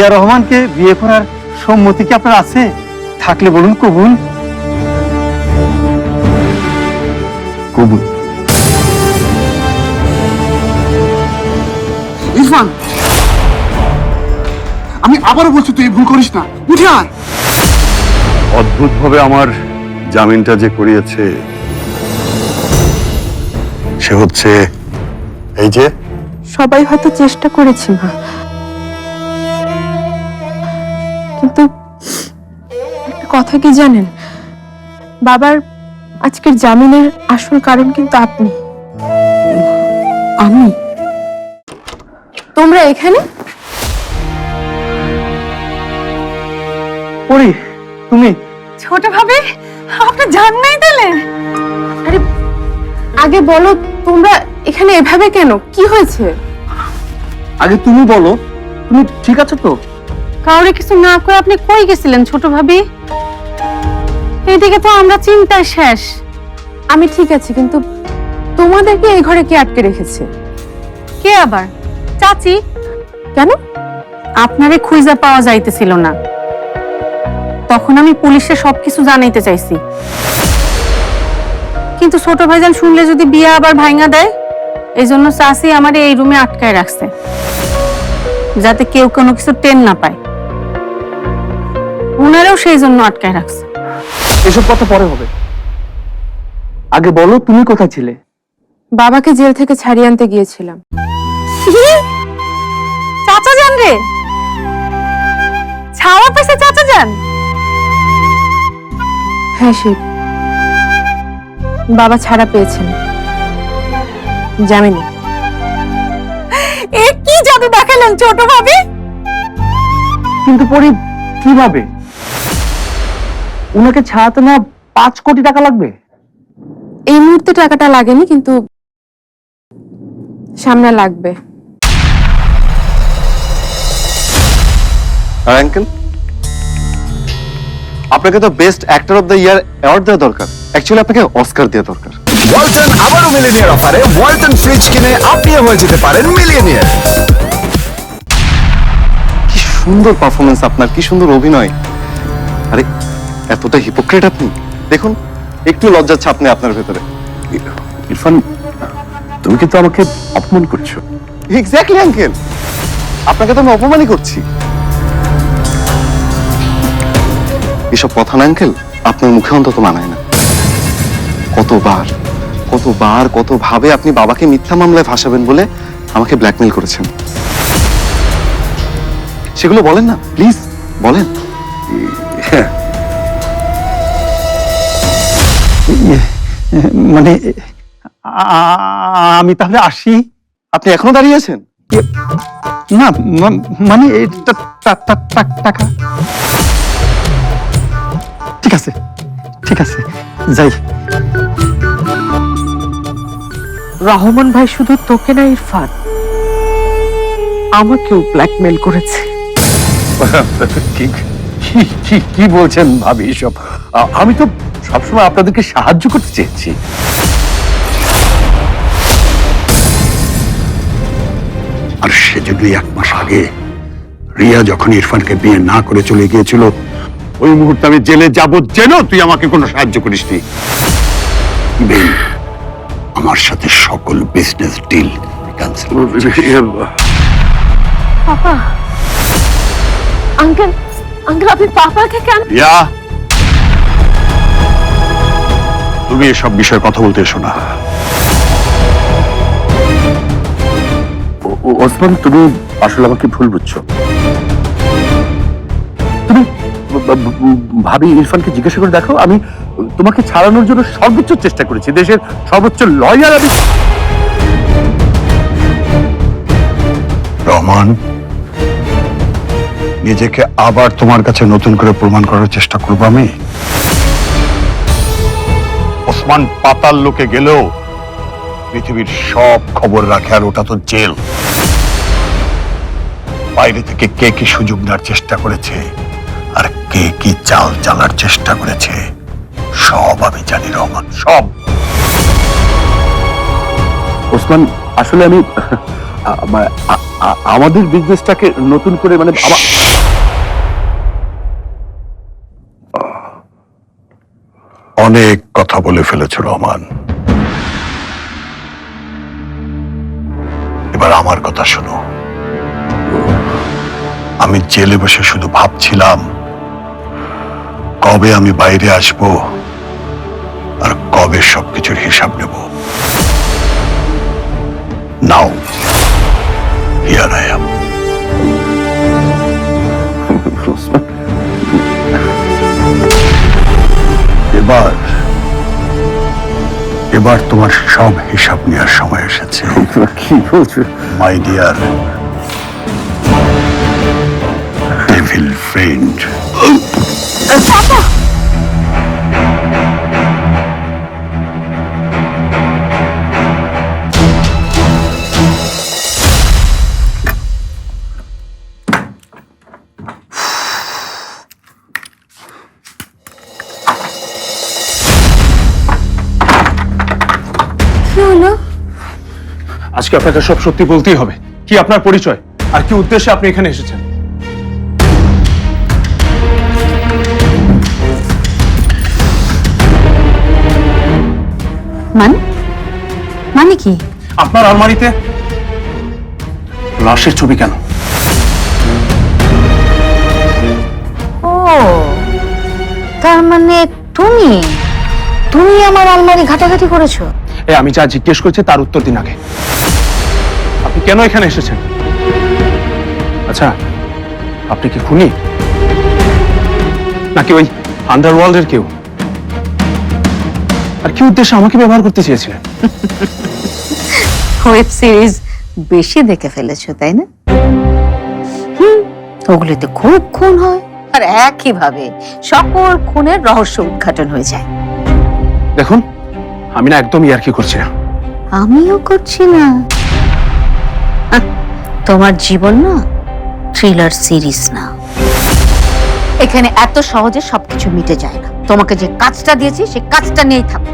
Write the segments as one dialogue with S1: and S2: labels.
S1: রিয়া রহমানকে বিয়ে করার সম্মতি কি আপনার আছে? থাকলে বলুন কবুল। কবুল।
S2: ইরফান আমি আবারও বলছি তুই ভুল করিস না। উঠে আয়।
S3: অদ্ভুতভাবে আমার জামিনটা যে করিয়েছে সে হচ্ছে এই যে?
S4: সবাই হয়তো চেষ্টা করেছি মা। কিন্তু একটা কথা কি জানেন? বাবার আজকের জামিনের আসল কারণ কিন্তু আপনি।
S2: আমি?
S4: তোমরা এখানে?
S1: ওরে তুমি?
S4: ছোট ভাবে আপনি জান নাই দিলে আরে আগে বলো তোমরা এখানে এভাবে কেন? কি হয়েছে?
S1: আগে তুমি বলো তুমি ঠিক আছো তো?
S5: কাউরে কিছু না করে আপনি কই গেছিলেন ছোট ভাবি? এইদিকে তো আমরা চিন্তায় শেষ।
S4: আমি ঠিক আছি কিন্তু তোমাদেরকে এই ঘরে কে আটকে রেখেছে?
S5: কে আবার? চাচি?
S4: কেন?
S5: আপনারে খুঁজে পাওয়া যাইতেছিল না। তখন আমি পুলিশে সবকিছু জানাইতে চাইছি। কিন্তু ছোট ভাইজান শুনলে যদি বিয়ে আবার ভাঙা দেয় এই জন্য চাষি আমার এই রুমে আটকায় রাখছে। যাতে কেউ কোনো কিছু টেন না পায়। উনারাও সেই জন্য আটকায় রাখছে।
S1: এসব কথা পরে হবে। আগে বলো তুমি কোথায় ছিলে?
S4: বাবাকে জেল থেকে ছাড়িয়ে আনতে গিয়েছিলাম।
S5: চাচা যান রে! ছাওয়া পেছে চাচা যান!
S4: হ্যাঁ শিব। বাবা ছাড়া পেয়েছেন। জামিনে
S5: এ কি জাদু দেখালেন ছোট ভাবে?
S1: কিন্তু পরি কীভাবে? উনাকে ছাড়াতে না পাঁচ কোটি টাকা লাগবে?
S4: এই মুহূর্তে টাকাটা লাগেনি কিন্তু সামনে লাগবে।
S3: আর আঙ্কেল আপনাকে তো best actor of the year award দেওয়া দরকার। অ্যাকচুয়ালি আপনাকে অস্কার দেওয়া দরকার।
S6: ওয়ালটন আবারও মিলিনিয়ার অফারে ওয়ালটন ফ্রিজ কিনে আপনিও হয়ে যেতে পারেন মিলিয়নিয়ার
S3: কি সুন্দর পারফরমেন্স আপনার কি সুন্দর অভিনয়। আরে এতটা হিপোক্রেট আপনি? দেখুন একটু লজ্জার ছাপ নেই আপনার ভেতরে।
S6: ইরফান তুমি কিন্তু আমাকে অপমান করছ।
S3: এক্স্যাক্টলি আঙ্কেল আপনাকে তো আমি অপমানই করছি। এসব কথা না আঙ্কেল আপনার মুখে অন্তত মানায় না। কতবার কতবার কতভাবে আপনি বাবাকে মিথ্যা মামলায় ফাঁসাবেন বলে আমাকে ব্ল্যাকমেল করেছেন? সেগুলো বলেন না প্লিজ বলেন।
S1: মানে আমি তাহলে আসি।
S3: আপনি এখনও দাঁড়িয়ে আছেন?
S1: না মানে টাকা। ঠিক আছে ঠিক আছে যাই।
S7: রহমান ভাই শুধু তোকে না ইরফান। আমাকেও ব্ল্যাকমেল করেছে।
S6: কি কি- কি কি বলছেন ভাবি এসব? আমি তো সবসময় আপনাদেরকে সাহায্য করতে চেয়েছি।
S8: আর সেজন্যই এক মাস আগে রিয়া যখন ইরফানকে বিয়ে না করে চলে গিয়েছিল ওই মুহূর্তে আমি জেলে যাব যেন তুই আমাকে কোনো সাহায্য করিসনি। বেন, আমার সাথে সকল business deal cancel
S5: uncle uncle আপনি পাপাকে কেন
S8: রিয়া তুমি এসব বিষয়ে কথা বলতে এসো না।
S6: ওসমান তুমি আসলে আমাকে ভুল বুঝছ। তুমি ভাবি ইরফানকে জিজ্ঞাসা করে দেখো আমি তোমাকে ছাড়ানোর জন্য সর্বোচ্চ চেষ্টা করেছি দেশের সর্বোচ্চ লয়ার আমি।
S8: রহমান নিজেকে আবার তোমার কাছে নতুন করে প্রমাণ করার চেষ্টা করব আমি? ওসমান পাতাল লোকে গেলেও পৃথিবীর সব খবর রাখে আর ওটা তো জেল। বাইরে থেকে কে কি সুযোগ নেওয়ার চেষ্টা করেছে আর কে কি চাল চালার চেষ্টা করেছে, সব আমি জানি, রহমান, সব।
S6: ওসমান, আসলে আমি আমাদের বিজনেসটাকে নতুন করে মানে
S8: অনেক কথা বলে ফেলেছ রহমান এবার আমার কথা শোনো। আমি জেলে বসে শুধু ভাবছিলাম, কবে আমি বাইরে আসব আর কবে সবকিছুর হিসাব নেব। নাও হিয়ার আই এবার তোমার সব হিসাব নেওয়ার সময় এসেছে।
S6: কি বলছো?
S8: মাই ডিয়ার ডেভিল ফ্রেন্ড
S9: আজকে আপনাকে সব সত্যি বলতেই হবে। কি আপনার পরিচয়? আর কি উদ্দেশ্যে আপনি এখানে এসেছেন?
S10: মানে? মানে কি?
S9: আপনার আলমারিতে লাশের ছবি কেন?
S10: ও তার মানে তুমি? তুমি আমার আলমারি ঘাটাঘাটি করেছ?
S9: এ আমি যা জিজ্ঞেস করছি তার উত্তর দিন আগে। আপনি কেন এখানে এসেছেন? আচ্ছা আপনি কি খুনি? নাকি ওই আন্ডারওয়ার্ল্ডের কেউ? আর কি উদ্দেশ্যে আমাকে ব্যবহার করতে চেয়েছিলেন?
S10: ওয়েব সিরিজ বেশি দেখে ফেলেছো তাই না? হুম ওগুলোতে খুব খুন হয় আর একইভাবে সকল খুনের রহস্য উদ্ঘাটন হয়ে যায়।
S9: দেখুন আমি না একদম ইয়ার্কি করছি না।
S10: আমিও করছি না। তোমার জীবন না থ্রিলার সিরিজ না। এখানে এত সহজে সবকিছু মিটে যায় না। তোমাকে যে কাজটা দিয়েছি সে কাজটা নিয়েই থাকো।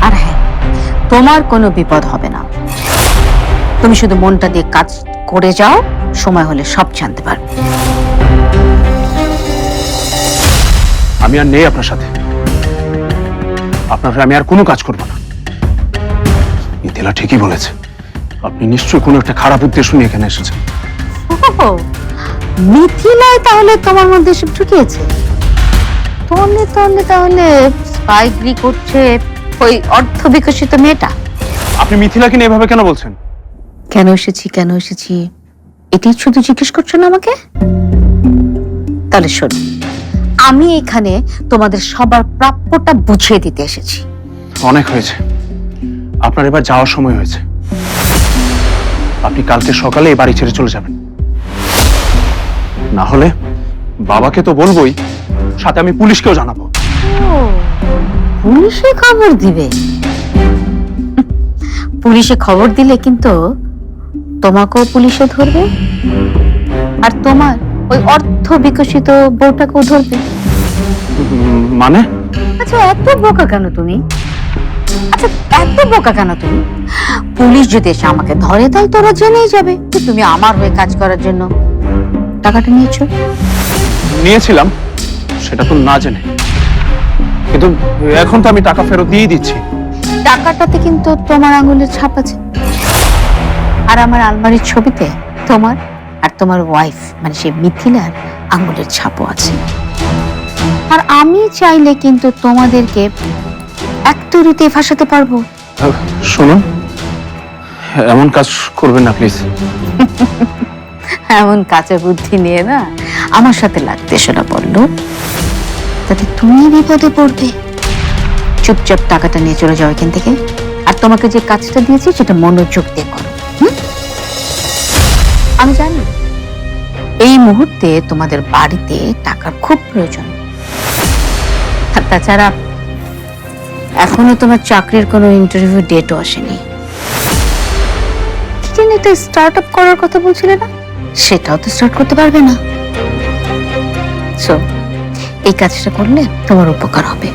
S10: আর হ্যাঁ তোমার কোনো বিপদ হবে না। তুমি শুধু মনটা দিয়ে কাজ করে যাও, সময় হলে সব জানতে পারবে।
S9: আমি আর নেই আপনার সাথে। আপনার আমি আর কোনো কাজ করব না। মিথিলা ঠিকই বলেছে। আপনি নিশ্চয়ই কোনো একটা খারাপ উদ্দেশ্য নিয়ে এখানে এসেছেন।
S10: মিথিলায় তাহলে তোমার মধ্যে এসব ঢুকিয়েছে? তলে তলে তাহলে স্পাইগ্রি করছে ওই অর্থ বিকশিত মেয়েটা?
S9: আপনি মিথিলাকে নিয়ে এভাবে কেন বলছেন?
S10: কেন এসেছি কেন এসেছি? এটাই শুধু জিজ্ঞেস করছ না আমাকে? তাহলে শোন আমি এখানে তোমাদের সবার প্রাপ্যটা বুঝিয়ে দিতে এসেছি।
S9: অনেক হয়েছে। আপনার এবার যাওয়ার সময় হয়েছে। আপনি কালকে সকালে এই বাড়ি ছেড়ে চলে যাবেন। না হলে বাবাকে তো বলবোই সাথে আমি পুলিশকেও জানাব।
S10: পুলিশে খবর দিবে? পুলিশে খবর দিলে কিন্তু তোমাকেও পুলিশে ধরবে আর তোমার ওই অর্থ বিকশিত বউটাকেও ধরবে।
S9: মানে?
S10: আচ্ছা এত বোকা কেন তুমি? আচ্ছা এত বোকা কেন তুমি? পুলিশ যদি এসে আমাকে ধরে তাহলে তোরা জেনেই যাবে যে তুমি আমার হয়ে কাজ করার জন্য। টাকাটা নিয়েছো?
S9: নিয়েছিলাম সেটা তো না জেনে। কিন্তু এখন তো আমি টাকা ফেরত দিয়েই দিচ্ছি।
S10: টাকাটাতে কিন্তু তোমার আঙুলের ছাপ আছে। আর আমার আলমারির ছবিতে তোমার আর তোমার ওয়াইফ মানে সেই মিথিলার আঙুলের ছাপও আছে। আর আমি চাইলে কিন্তু তোমাদেরকে এক তুরিতে ফাঁসাতে পারব।
S9: শুনুন এমন কাজ করবেন না প্লিজ
S10: এমন কাঁচা বুদ্ধি নিয়ে না আমার সাথে লাগতে শোনা পড়ল তাতে তুমি বিপদে পড়বে। চুপচাপ টাকাটা নিয়ে চলে যাও এখান থেকে। আর তোমাকে যে কাজটা দিয়েছি সেটা মনোযোগ দিয়ে করো আমি জানি এই মুহূর্তে তোমাদের বাড়িতে টাকার খুব প্রয়োজন। তাছাড়া এখনও তোমার চাকরির কোনো ইন্টারভিউ ডেটও আসেনি। জানি একটা স্টার্ট করার কথা বলছিলে না? সেটাও তো স্টার্ট করতে পারবে না। সো এই কাজটা করলে তোমার উপকার হবে।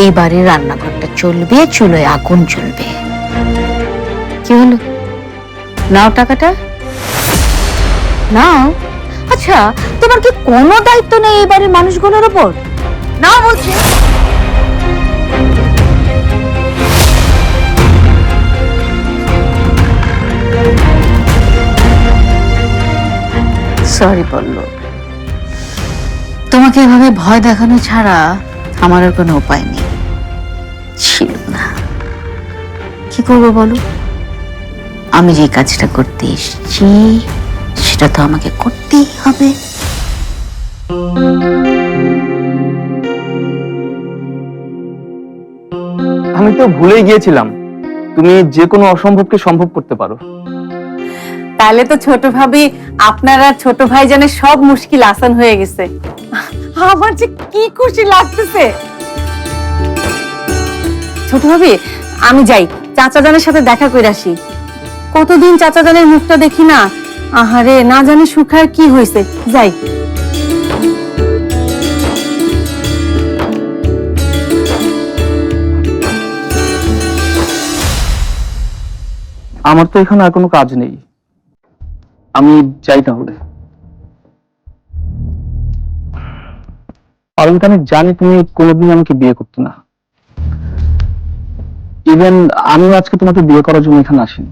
S10: এই বাড়ির রান্নাঘরটা চলবে চুলোয় আগুন চলবে কি হলো? নাও টাকাটা। নাও? আচ্ছা তোমার কি কোনো দায়িত্ব নেই এই বাড়ির মানুষগুলোর ওপর? নাও বলছি। সরি বলল। তোমাকে এভাবে ভয় দেখানো ছাড়া আমার কোনো উপায় নেই। ছিল না। কি করব বলো? আমি যে কাজটা করতে এসেছি, সেটা তো আমাকে করতেই হবে।
S1: আমি তো ভুলেই গিয়েছিলাম। তুমি যে কোনো অসম্ভবকে সম্ভব করতে পারো।
S4: তাহলে তো ছোট ভাবি আপনার আর ছোট ভাইজানের সব মুশকিল আসান হয়ে গেছে। আমার যে কি খুশি লাগতেছে। ছোট ভাবি আমি যাই চাচা জানের সাথে দেখা করে আসি। কতদিন চাচা জানের মুখটা দেখি না আহারে না জানি সুখার কি হয়েছে। যাই।
S1: আমার তো এখানে আর কোনো কাজ নেই। আমি যাই তাহলে। পারমিতা আমি জানি তুমি কোনোদিন আমাকে বিয়ে করতে না। ইভেন আমিও আজকে তোমাকে বিয়ে করার জন্য এখানে আসিনি।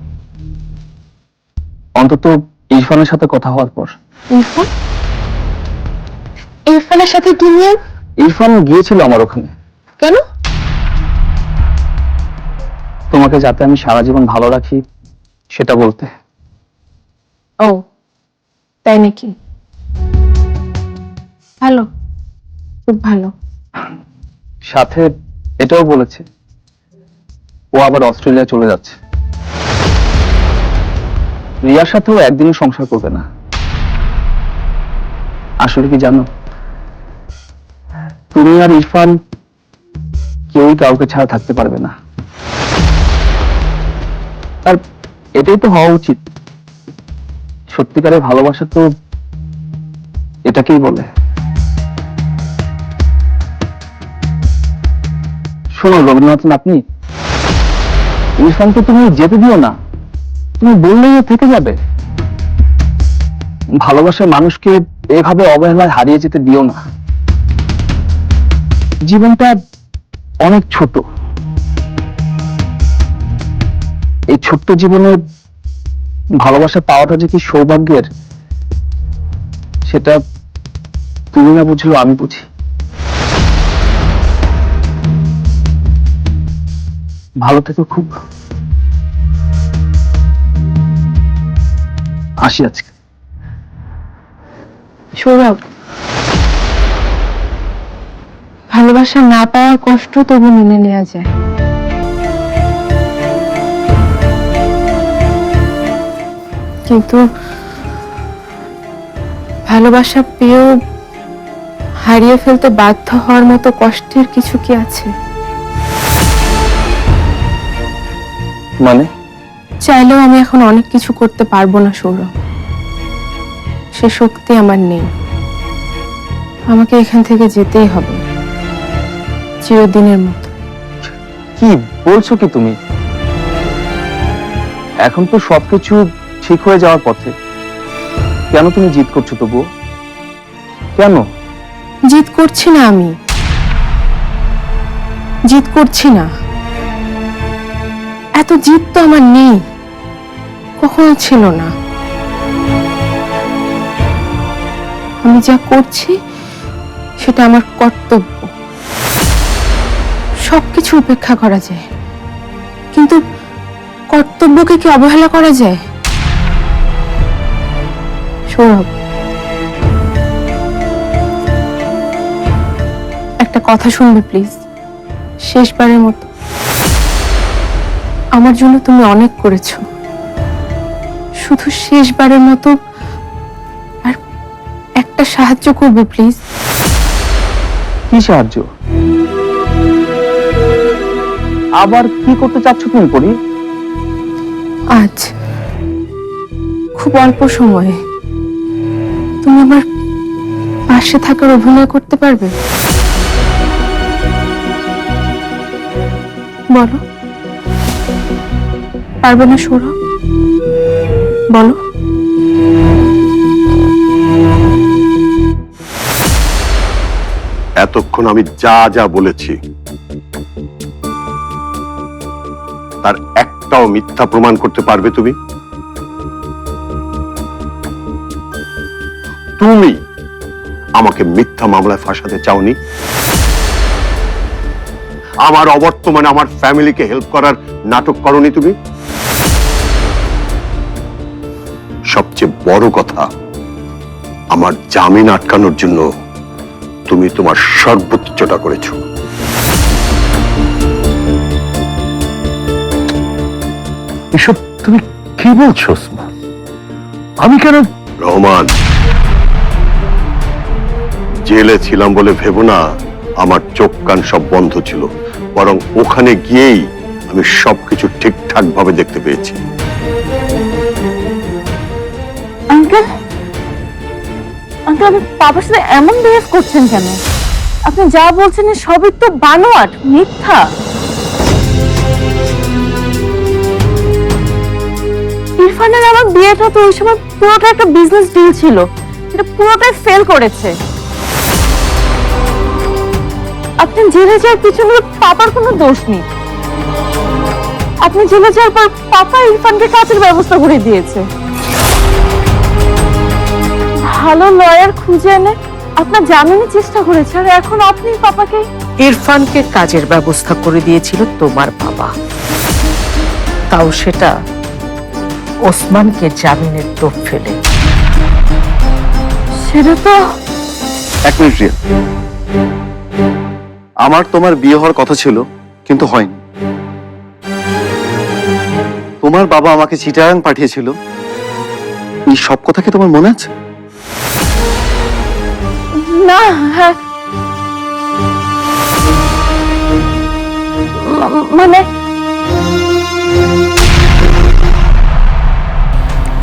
S1: অন্তত ইরফানের সাথে কথা হওয়ার পর।
S4: ইরফান? ইরফানের সাথে কি নিয়ে?
S1: ইরফান গিয়েছিল আমার ওখানে।
S4: কেন?
S1: তোমাকে যাতে আমি সারা জীবন ভালো রাখি সেটা বলতে।
S4: ও তাই নাকি? ভালো, খুব ভালো।
S1: সাথে এটাও বলেছে, ও আবার অস্ট্রেলিয়া চলে যাচ্ছে। রিয়ার সাথেও একদিনও সংসার করবে না। আসলে কি জানো? তুমি আর ইরফান কেউই কাউকে ছাড়া থাকতে পারবে না। আর এটাই তো হওয়া উচিত। সত্যিকারের ভালোবাসা তো এটাকেই বলে। শোনো রবীন্দ্রনাথন আপনি ইরফানকে তুমি যেতে দিও না, তুমি বললেই থেকে যাবে। ভালোবাসার মানুষকে এভাবে অবহেলায় হারিয়ে যেতে দিও না। জীবনটা অনেক ছোট। এই ছোট্ট জীবনে ভালোবাসা পাওয়াটা যে কি সৌভাগ্যের, সেটা তুমি না বুঝলেও আমি বুঝি। ভালো থেকো খুব। আসি আজকে।
S4: সৌরভ, ভালোবাসা না পাওয়ার কষ্ট তবু মেনে নেওয়া যায়। কিন্তু ভালোবাসা পেয়েও হারিয়ে ফেলতে বাধ্য হওয়ার মতো কষ্টের কিছু কি আছে?
S1: মানে?
S4: চাইলেও আমি এখন অনেক কিছু করতে পারব না সৌরভ। সে শক্তি আমার নেই। আমাকে এখান থেকে যেতেই হবে। চিরদিনের মতো।
S1: কি বলছো কি তুমি? এখন তো সবকিছু ঠিক হয়ে যাওয়ার পথে। কেন তুমি জিদ করছ তবুও? কেন?
S4: জিদ করছি না আমি। জিদ করছি না। এত জিদ তো আমার নেই। কখনো ছিল না। আমি যা করছি, সেটা আমার কর্তব্য। সবকিছু উপেক্ষা করা যায়। কিন্তু কর্তব্যকে কি অবহেলা করা যায়? সৌরভ একটা কথা শুনবে প্লিজ শেষবারের মতো। আমার জন্য তুমি অনেক করেছ। শুধু শেষবারের মতো আর একটা সাহায্য করবে প্লিজ
S1: কি সাহায্য? আবার কি করতে চাচ্ছ তুমি করি
S4: আজ খুব অল্প সময়ে তুমি আমার পাশে থাকার অভিনয় করতে পারবে? বলো। পারবে না সৌরভ? বলো।
S11: এতক্ষণ আমি যা যা বলেছি, তার একটাও মিথ্যা প্রমাণ করতে পারবে তুমি? তুমি আমাকে মিথ্যা মামলায় ফাঁসাতে চাওনি? আমার অবর্তমানে আমার ফ্যামিলিকে হেল্প করার নাটক করনি তুমি? সবচেয়ে বড় কথা, আমার জামিন আটকানোর জন্য তুমি তোমার সর্বোচ্চটা করেছ।
S6: এসব তুমি কি বলছো আমি কেন
S11: রহমান! জেলে ছিলাম বলে ভেবো না, আমার চোখ কান সব বন্ধ ছিল। বরং ওখানে গিয়েই আমি সবকিছু ঠিকঠাক ভাবে দেখতে পেয়েছি।
S12: বাবার সাথে এমন বিহেভ করছেন কেন? আপনি যা বলছেন সবই তো বানোয়াট, মিথ্যা। ইরফানের আমার বিয়েটা তো ওই সময় পুরোটা একটা বিজনেস ডিল ছিল এটা পুরোটাই ফেল করেছে। আপনি জেলে যাওয়ার পিছনে পাপার কোনো দোষ নেই। আপনি জেলে যাওয়ার পর পাপা ইরফানকে কাজের ব্যবস্থা করে দিয়েছে। ভালো লয়ার খুঁজে এনে আপনার জামিনের চেষ্টা করেছে আর এখন আপনি পাপাকে
S13: ইরফানকে কাজের ব্যবস্থা করে দিয়েছিল তোমার বাবা। তাও সেটা ওসমানকে জামিনের টোপ ফেলে
S12: সেটা তো
S3: এক মিনিট রিয়া। আমার তোমার বিয়ে হওয়ার কথা ছিল কিন্তু হয়নি। তোমার বাবা আমাকে চিটাগাং পাঠিয়েছিল। এই সব কথা কি তোমার মনে আছে?
S12: না হ্যাঁ। মানে?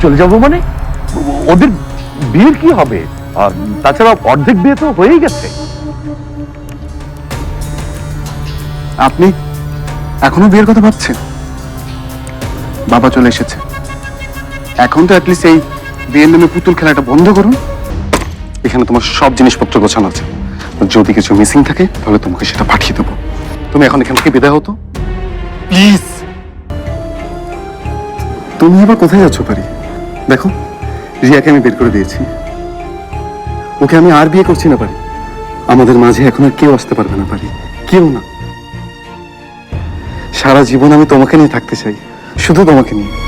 S6: চলে যাব মানে? ওদের বিয়ের কি হবে? আর তাছাড়া অর্ধেক বিয়ে তো হয়েই গেছে।
S14: আপনি এখনও বিয়ের কথা ভাবছেন? বাবা চলে এসেছে। এখন তো অ্যাটলিস্ট এই বিয়ের নামে পুতুল খেলাটা বন্ধ করুন।
S3: এখানে তোমার সব জিনিসপত্র গোছানো আছে। যদি কিছু মিসিং থাকে তাহলে তোমাকে সেটা পাঠিয়ে দেবো। তুমি এখন এখান থেকে বিদায় হতো প্লিজ তুমি আবার কোথায় যাচ্ছ পারি? দেখো রিয়াকে আমি বের করে দিয়েছি। ওকে আমি আর বিয়ে করছি না পারি। আমাদের মাঝে এখন আর কেউ আসতে পারবে না পারি। কেউ না। সারা জীবন আমি তোমাকে নিয়ে থাকতে চাই। শুধু তোমাকে নিয়ে।